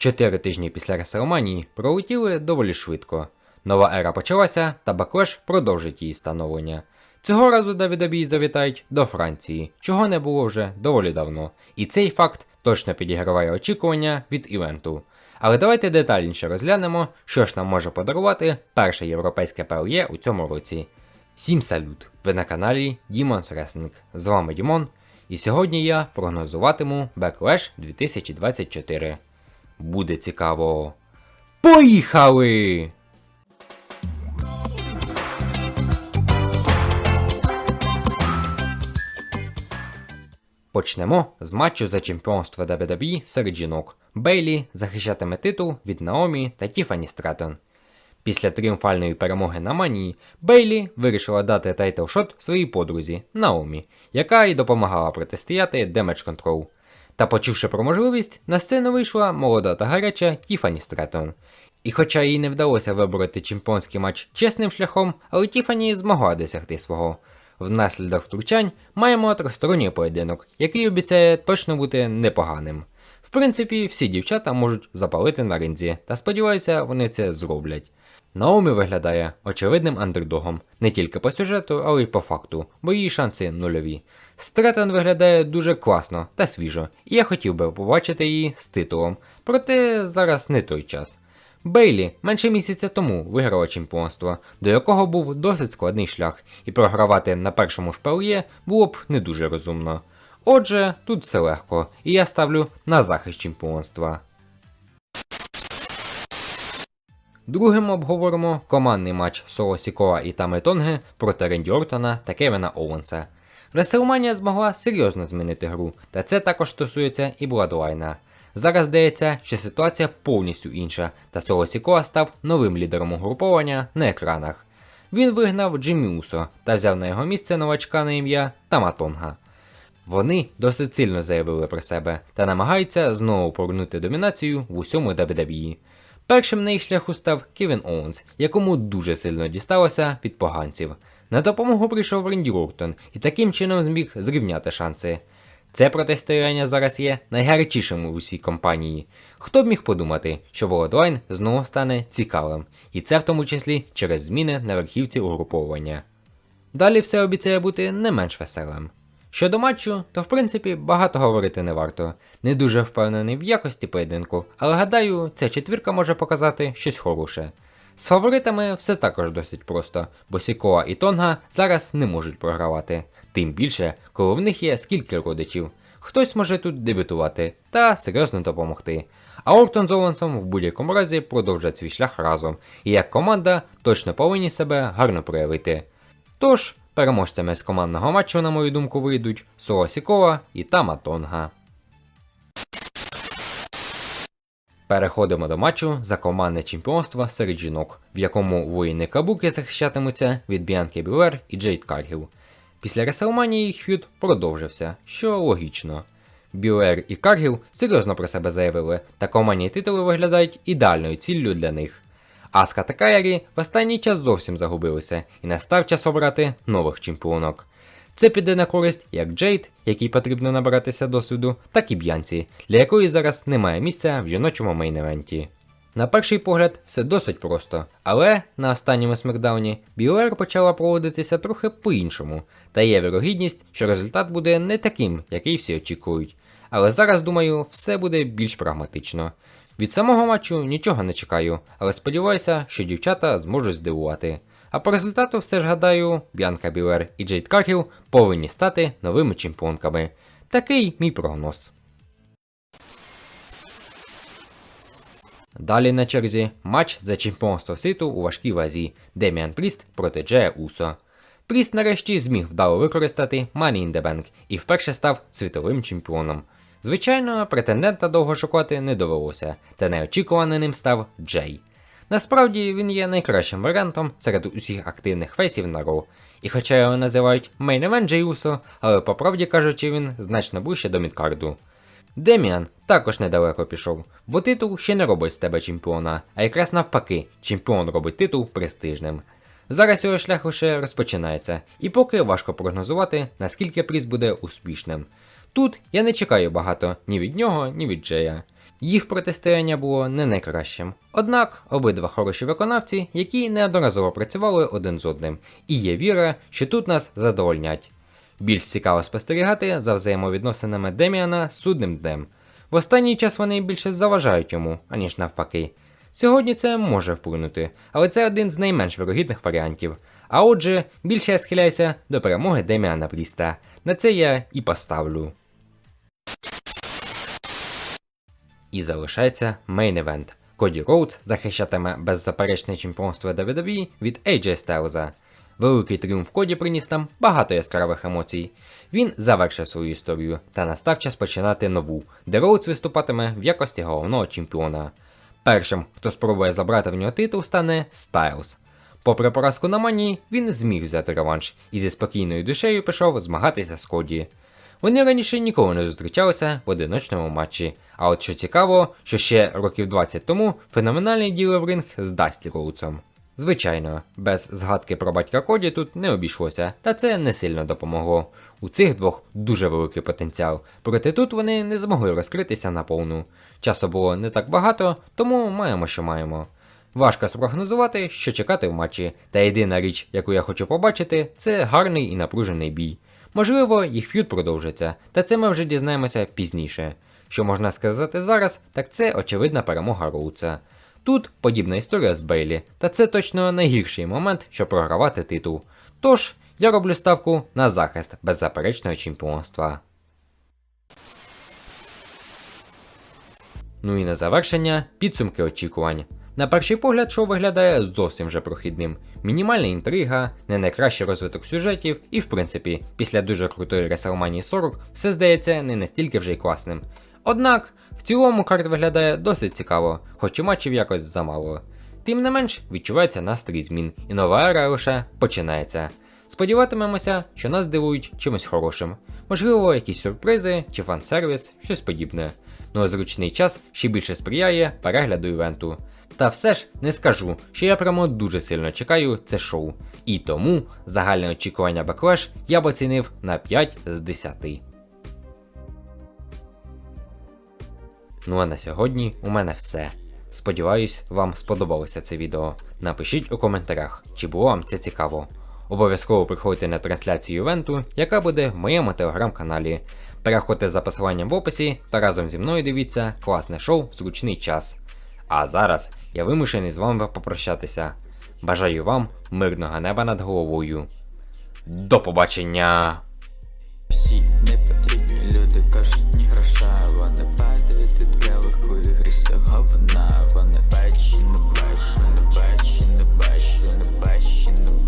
Чотири тижні після Реселманії пролетіли доволі швидко. Нова ера почалася, та Баклеш продовжить її становлення. Цього разу WWE завітають до Франції, чого не було вже доволі давно. І цей факт точно підіграває очікування від івенту. Але давайте детальніше розглянемо, що ж нам може подарувати перше європейське PLE у цьому році. Всім салют! Ви на каналі Demons Wrestling. З вами Дімон, і сьогодні я прогнозуватиму Backlash 2024. Буде цікаво. Поїхали! Почнемо з матчу за чемпіонство WWE серед жінок. Бейлі захищатиме титул від Наомі та Тіфані Стратон. Після тріумфальної перемоги на Манії Бейлі вирішила дати тайтл-шот своїй подрузі Наомі, яка й допомагала протистояти Damage Control. Та почувши про можливість, на сцену вийшла молода та гаряча Тіфані Стратон. І хоча їй не вдалося вибороти чемпіонський матч чесним шляхом, але Тіфані змогла досягти свого. Внаслідок втручань маємо тристоронній поєдинок, який обіцяє точно бути непоганим. В принципі, всі дівчата можуть запалити на ринзі, та сподіваюся, вони це зроблять. Наомі виглядає очевидним андердогом не тільки по сюжету, але й по факту, бо її шанси нульові. Стретон виглядає дуже класно та свіжо, і я хотів би побачити її з титулом, проте зараз не той час. Бейлі менше місяця тому виграла чемпіонство, до якого був досить складний шлях, і програвати на першому шпальє було б не дуже розумно. Отже, тут все легко, і я ставлю на захист чемпіонства. Другим обговоримо командний матч Соло Сікоа і Тами проти Ренді Ортона та Кевіна Оуенса. Реселманія змогла серйозно змінити гру, та це також стосується і Бладлайна. Зараз здається, що ситуація повністю інша, та Соло Сікоа став новим лідером угруповання на екранах. Він вигнав Джиммі Усо та взяв на його місце новачка на ім'я Таматонга. Вони досить сильно заявили про себе та намагаються знову повернути домінацію в усьому WWE. Першим на їх шляху став Кевін Оуенс, якому дуже сильно дісталося від поганців. На допомогу прийшов Ренді Ортон і таким чином зміг зрівняти шанси. Це протистояння зараз є найгарячішим у усій компанії. Хто б міг подумати, що Володлайн знову стане цікавим, і це в тому числі через зміни на верхівці угруповання. Далі все обіцяє бути не менш веселим. Щодо матчу, то в принципі багато говорити не варто. Не дуже впевнений в якості поєдинку, але гадаю, ця четвірка може показати щось хороше. З фаворитами все також досить просто, бо Сікоа і Тонга зараз не можуть програвати. Тим більше, коли в них є скільки родичів. Хтось може тут дебютувати та серйозно допомогти. А Ортон з Оуенсом в будь-якому разі продовжать свій шлях разом, і як команда точно повинні себе гарно проявити. Тож, переможцями з командного матчу, на мою думку, вийдуть Соло і Тама Тонга. Переходимо до матчу за командне чемпіонство серед жінок, в якому воїни Кабуки захищатимуться від Біанки Білер і Джейд Каргіл. Після Реселманії їх ф'юд продовжився, що логічно. Білер і Каргіл серйозно про себе заявили, та командні титули виглядають ідеальною ціллю для них. Аска та Кайрі в останній час зовсім загубилися, і настав час обрати нових чемпіонок. Це піде на користь як Джейд, якій потрібно набиратися досвіду, так і Б'янці, для якої зараз немає місця в жіночому мейн-евенті. На перший погляд, все досить просто, але на останньому смакдауні Білер почала проводитися трохи по-іншому, та є вірогідність, що результат буде не таким, який всі очікують. Але зараз, думаю, все буде більш прагматично. Від самого матчу нічого не чекаю, але сподіваюся, що дівчата зможуть здивувати. А по результату все ж гадаю, Б'янка Білер і Джейд Кархіл повинні стати новими чемпіонками. Такий мій прогноз. Далі на черзі матч за чемпіонство світу у важкій вазі Деміан Пріст проти Джея Усо. Пріст нарешті зміг вдало використати Money in the Bank і вперше став світовим чемпіоном. Звичайно, претендента довго шукати не довелося, та неочікуваним ним став Джей. Насправді він є найкращим варіантом серед усіх активних фейсів на Ро. І хоча його називають мейн-евент Джей Усо, але по правді кажучи, він значно ближче до мідкарду. Деміан також недалеко пішов, бо титул ще не робить з тебе чемпіона, а якраз навпаки, чемпіон робить титул престижним. Зараз його шлях лише розпочинається, і поки важко прогнозувати, наскільки приз буде успішним. Тут я не чекаю багато ні від нього, ні від Джея. Їх протистояння було не найкращим. Однак обидва хороші виконавці, які неодноразово працювали один з одним, і є віра, що тут нас задовольнять. Більш цікаво спостерігати за взаємовідносинами Деміана з судним днем. В останній час вони більше заважають йому, аніж навпаки. Сьогодні це може вплинути, але це один з найменш вирогідних варіантів. А отже, більше я схиляюся до перемоги Деміана Пріста. На це я і поставлю. І залишається мейн евент. Коді Роудс захищатиме беззаперечне чемпіонство WWE від AJ Стайлза. Великий тріумф Коді приніс нам багато яскравих емоцій. Він завершив свою історію та настав час починати нову, де Роудс виступатиме в якості головного чемпіона. Першим, хто спробує забрати в нього титул, стане Стайлз. Попри поразку на манії, він зміг взяти реванш і зі спокійною душею пішов змагатися з Коді. Вони раніше ніколи не зустрічалися в одиночному матчі. А от що цікаво, що ще років 20 тому феноменальний ділив ринг з Дасті Роудсом. Звичайно, без згадки про батька Коді тут не обійшлося, та це не сильно допомогло. У цих двох дуже великий потенціал, проте тут вони не змогли розкритися наповну. Часу було не так багато, тому маємо, що маємо. Важко спрогнозувати, що чекати в матчі, та єдина річ, яку я хочу побачити, це гарний і напружений бій. Можливо, їх ф'юд продовжиться, та це ми вже дізнаємося пізніше. Що можна сказати зараз, так це очевидна перемога Роуца. Тут подібна історія з Бейлі, та це точно найгірший момент, щоб програвати титул. Тож, я роблю ставку на захист беззаперечного чемпіонства. Ну і на завершення підсумки очікувань. На перший погляд, шоу виглядає зовсім вже прохідним. Мінімальна інтрига, не найкращий розвиток сюжетів, і в принципі, після дуже крутої WrestleMania 40 все здається не настільки вже й класним. Однак, в цілому карт виглядає досить цікаво, хоч і матчів якось замало. Тим не менш, відчувається настрій змін, і нова ера лише починається. Сподіватимемося, що нас дивують чимось хорошим, можливо, якісь сюрпризи чи фан-сервіс, щось подібне. Ну а зручний час ще більше сприяє перегляду івенту. Та все ж не скажу, що я прямо дуже сильно чекаю це шоу. І тому загальне очікування Backlash я б оцінив на 5 з 10. Ну а на сьогодні у мене все. Сподіваюсь, вам сподобалося це відео. Напишіть у коментарях, чи було вам це цікаво. Обов'язково приходьте на трансляцію івенту, яка буде в моєму телеграм-каналі. Переходьте за посиланням в описі та разом зі мною дивіться класне шоу в зручний час. А зараз я вимушений з вами попрощатися. Бажаю вам мирного неба над головою. До побачення! Всі не потрібні люди кажуть, ні гроша, вони від білих вигрістих говна Вони бачі, не бачі, не бачі, не бачі, не бачі, не бачі